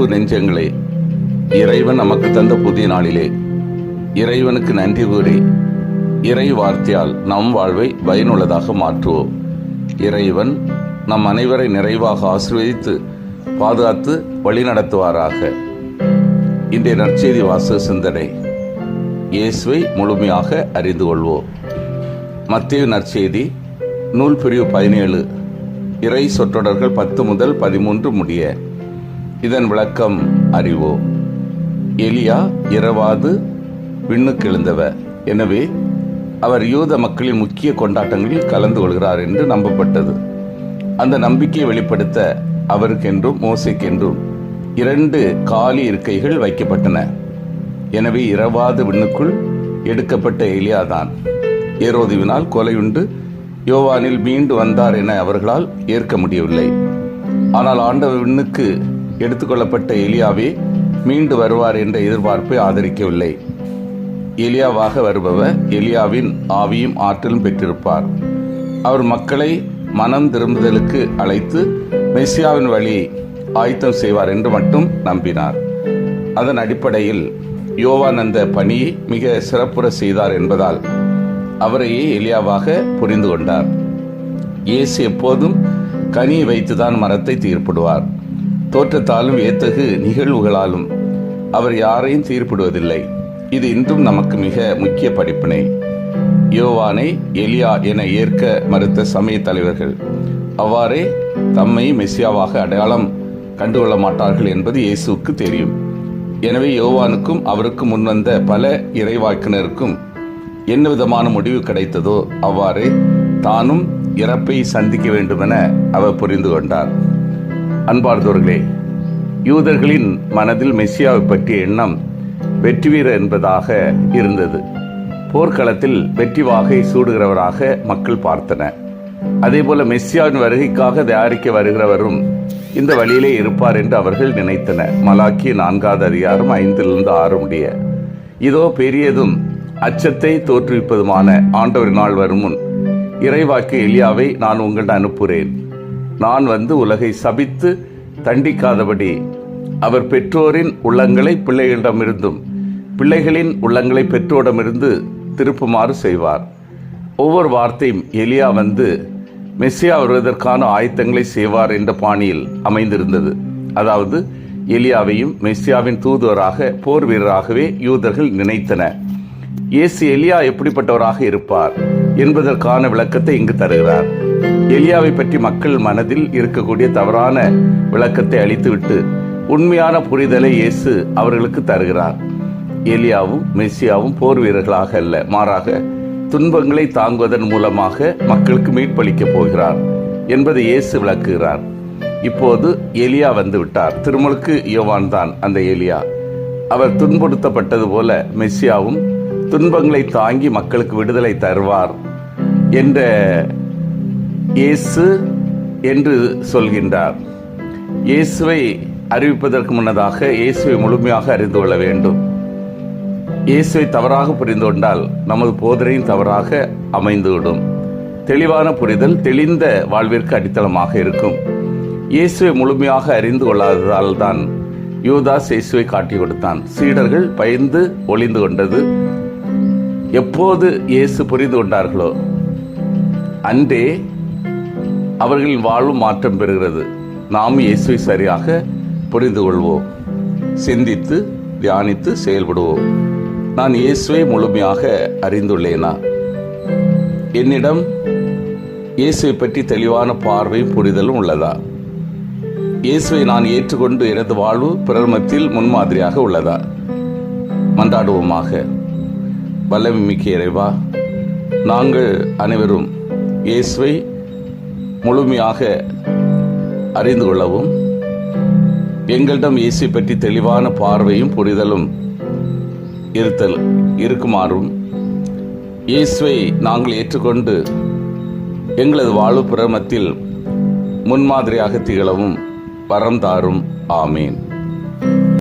அன்பு நெஞ்சங்களே இறைவன் நமக்கு தந்த புதிய நாளிலே இறைவனுக்கு நன்றி கூறி இறை வார்த்தையால் நம் வாழ்வை பயனுள்ளதாக மாற்றுவோம். இறைவன் நம் அனைவரை நிறைவாக ஆசீர்வதித்து பாதுகாத்து வழிநடத்துவாராக. இன்றைய நற்செய்தி வாசக சிந்தனை இயேசுவை முழுமையாக அறிந்து கொள்வோம். மத்திய நற்செய்தி நூல் பிரிவு பதினேழு இறை சொற்றொடர்கள் பத்து முதல் பதிமூன்று முடிய இதன் விளக்கம் அறிவோம் எலியா இரவாது விண்ணுக்கு எழுந்தவர் எனவே அவர் யூத மக்களின் முக்கிய கொண்டாட்டங்களில் கலந்து கொள்கிறார் என்று நம்பப்பட்டது. அந்த நம்பிக்கையை வெளிப்படுத்த அவருக்கென்றும் மோசைக்கென்றும் இரண்டு காலி இருக்கைகள் வைக்கப்பட்டன. எனவே இரவாது விண்ணுக்குள் எடுக்கப்பட்ட எலியாதான் ஏரோதுவினால் கொலையுண்டு யோவானில் மீண்டு வந்தார் என அவர்களால் ஏற்க முடியவில்லை. ஆனால் ஆண்டவர் விண்ணுக்கு எடுத்துக்கொள்ளப்பட்ட எலியாவே மீண்டு வருவார் என்ற எதிர்பார்ப்பை ஆதரிக்கவில்லை. எலியாவாக வருபவர் எலியாவின் ஆவியும் ஆற்றலும் பெற்றிருப்பார். அவர் மக்களை மனம் திரும்புதலுக்கு அழைத்து மெஸ்ஸியாவின் வழியை ஆயத்தம் செய்வார் என்று மட்டும் நம்பினார். அதன் அடிப்படையில் யோவான் அந்த பணியை மிக சிறப்புற செய்தார் என்பதால் அவரையே எலியாவாக புரிந்து கொண்டார். இயேசு எப்போதும் கனியை வைத்துதான் மரத்தை தீர்ப்பிடுவார். தோற்றத்தாலும் ஏத்தகு நிகழ்வுகளாலும் அவர் யாரையும் தீர்ப்பிடுவதில்லை இது இன்றும் நமக்கு மிக முக்கிய படிப்பினை. யோவானை எலியா என ஏற்க மறுத்த சமய தலைவர்கள். அவ்வாறே தம்மை மெஸ்ஸியாவாக அடையாளம் கண்டுகொள்ள மாட்டார்கள் என்பது இயேசுவுக்கு தெரியும். எனவே யோவானுக்கும் அவருக்கு முன்வந்த பல இறைவாக்கினருக்கும் என்ன விதமான முடிவு கிடைத்ததோ அவ்வாறே தானும் இறப்பை சந்திக்க வேண்டுமென அவர் புரிந்து கொண்டார். அன்பார்ந்தவர்களே யூதர்களின் மனதில் மெஸ்ஸியாவை பற்றிய எண்ணம் வெற்றி வீரர் என்பதாக இருந்தது. போர்க்களத்தில் வெற்றி வாகை சூடுகிறவராக மக்கள் பார்த்தனர் அதேபோல மெஸ்ஸியாவின் வருகைக்காக தயாரிக்க வருகிறவரும் இந்த வழியிலே இருப்பார் என்று அவர்கள் நினைத்தனர். மலாக்கி நான்காவது அதிகாரம் ஐந்திலிருந்து ஆறு முடிய இதோ பெரியதும் அச்சத்தை தோற்றுவிப்பதுமான ஆண்டவர் நாள் வரும் முன் இறைவாக்கு எலியாவை நான் உங்களிடம் அனுப்புகிறேன். நான் வந்து உலகை சபித்து தண்டிக்காதபடி அவர் பெற்றோரின் உள்ளங்களை பிள்ளைகளிடமிருந்தும் பிள்ளைகளின் உள்ளங்களை பெற்றோரிடமிருந்து திருப்புமாறு செய்வார். ஒவ்வொரு வார்த்தையும் எலியா வந்து மெஸ்ஸியா வருவதற்கான ஆயத்தங்களை செய்வார் என்ற பாணியில் அமைந்திருந்தது. அதாவது எலியாவையும் மெஸ்ஸியாவின் தூதுவராக போர் வீரராகவே யூதர்கள் நினைத்தன. இயேசு எலியா எப்படிப்பட்டவராக இருப்பார் என்பதற்கான விளக்கத்தை இங்கு தருகிறார். எலியாவை பற்றி மக்கள் மனதில் இருக்கக்கூடிய தவறான விளக்கத்தை அளித்துவிட்டு உண்மையான புரிதலை இயேசு அவர்களுக்கு தருகிறார். எலியாவும் மெஸ்ஸியாவும் போர் வீரர்களாக அல்ல மாறாக துன்பங்களை தாங்குவதன் மூலமாக மக்களுக்கு மீட்பளிக்கப் போகிறார் என்பதை இயேசு விளக்குகிறார். இப்போது எலியா வந்து விட்டார் திருமலுக்கு யோவான் தான் அந்த எலியா. அவர் துன்புறுத்தப்பட்டது போல மெஸ்ஸியாவும் துன்பங்களை தாங்கி மக்களுக்கு விடுதலை தருவார் என்ற இயேசு என்று சொல்கின்றார். இயேசுவை அறிவிப்பதற்கு முன்னதாக இயேசுவை முழுமையாக அறிந்து கொள்ள வேண்டும். இயேசுவை தவறாக புரிந்து கொண்டால் நமது போதனையும் தவறாக அமைந்துவிடும். தெளிவான புரிதல் தெளிந்த வாழ்விற்கு அடித்தளமாக இருக்கும். இயேசுவை முழுமையாக அறிந்து கொள்ளாததால் தான் யூதாஸ் இயேசுவை காட்டி கொடுத்தான். சீடர்கள் பயந்து ஒளிந்து கொண்டது. எப்போது இயேசு புரிந்து கொண்டார்களோ அன்றே அவர்களின் வாழ்வு மாற்றம் பெறுகிறது. நாம் இயேசுவை சரியாக புரிந்து கொள்வோம். சிந்தித்து தியானித்து செயல்படுவோம். நான் இயேசுவை முழுமையாக அறிந்துள்ளேனா? என்னிடம் இயேசுவை பற்றி தெளிவான பார்வையும் புரிதலும் உள்ளதா? இயேசுவை நான் ஏற்றுக்கொண்டு எனது வாழ்வு பிறர் மத்தியில் முன்மாதிரியாக உள்ளதா? மன்றாடுவோமாக. வல்லமிக்க இறைவா நாங்கள் அனைவரும் இயேசுவை முழுமையாக அறிந்து கொள்ளவும் எங்களிடம் இயேசு பற்றி தெளிவான பார்வையும் புரிதலும் இருத்தல் இருக்குமாறும் இயேசுவை நாங்கள் ஏற்றுக்கொண்டு எங்களது வாழ்வு பிரமத்தில் முன்மாதிரியாக திகழவும் வரம் தாரும். ஆமீன்.